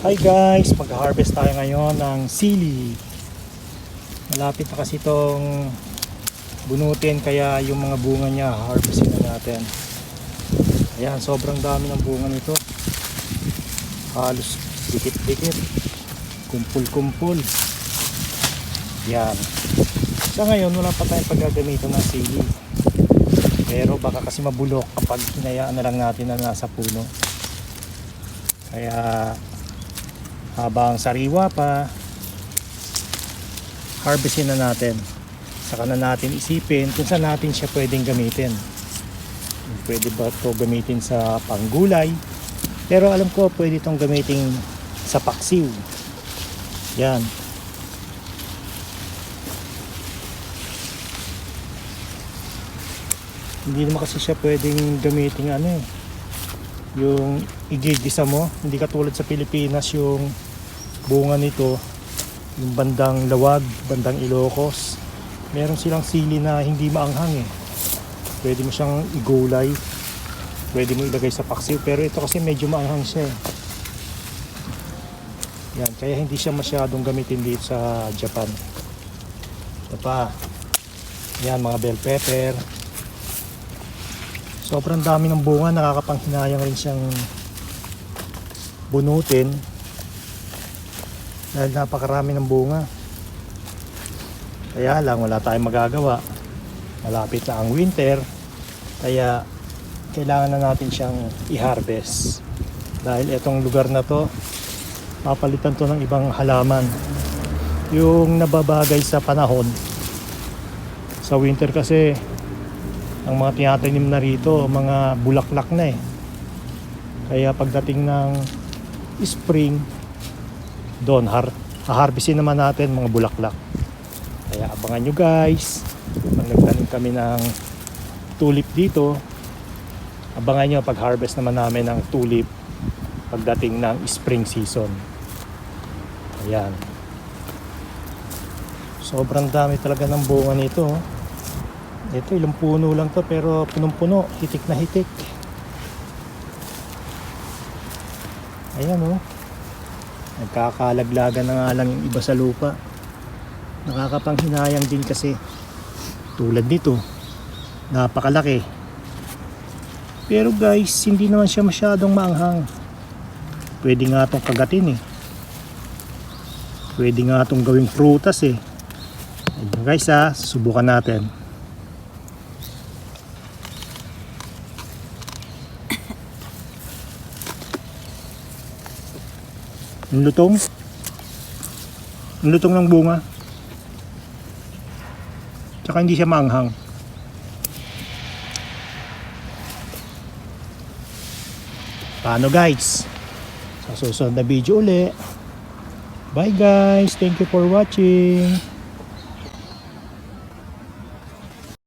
Hi guys, mag-harvest tayo ngayon ng sili. Malapit na kasi itong bunutin kaya yung mga bunga niya harvestin na natin. Ayan, sobrang dami ng bunga nito. Halos dikit-dikit. Kumpul-kumpul. Yan. Sa ngayon, wala pa tayong paggagamitan ng sili. Pero baka kasi mabulok kapag hinayaan na lang natin na nasa puno. Kaya habang sariwa pa harvestin na natin. Saka na natin isipin kung saan natin siya pwedeng gamitin. Pwede ba ito gamitin sa panggulay? Pero alam ko pwede itong gamitin sa paksiw. Yan. Hindi naman kasi siya pwedeng gamitin ano eh yung igigisa mo hindi katulad sa Pilipinas yung bunga nito yung bandang lawag bandang Ilocos. Meron silang sili na hindi maanghang eh. Pwede mo siyang igulay. Pwede mo ilagay sa paksiw pero ito kasi medyo maanghang siya eh. yan kaya hindi siya masyadong gamitin dito sa Japan. Ito pa. Yan mga bell pepper sobrang dami ng bunga nakakapanghinayang rin siyang bunutin. Dahil napakarami ng bunga. Kaya lang wala tayong magagawa. Malapit na ang winter kaya kailangan na natin siyang i-harvest. Dahil itong lugar na to papalitan to ng ibang halaman. Yung nababagay sa panahon sa winter kasi ang mga tinatanim na rito mga bulaklak na eh. Kaya pagdating ng spring doon har harvestin naman natin mga bulaklak. Kaya abangan nyo guys. Pag nagtanim kami ng tulip dito abangan nyo pag harvest naman namin ng tulip pagdating ng spring season. Ayan. Sobrang dami talaga ng bunga nito oh. Ito ilang puno lang to pero punong puno hitik na hitik. Ayan oh. Nagkakalaglagan na nga lang yung iba sa lupa. Nakakapanghinayang din kasi. Tulad nito napakalaki. Pero guys hindi naman siya masyadong maanghang. Pwede nga itong kagatin eh. Pwede nga itong gawing prutas eh. Ayan guys ha subukan natin Ang lutong ang ng bunga Tsaka hindi siya maanghang. Paano guys? Sa susunod na video uli. Bye guys. Thank you for watching.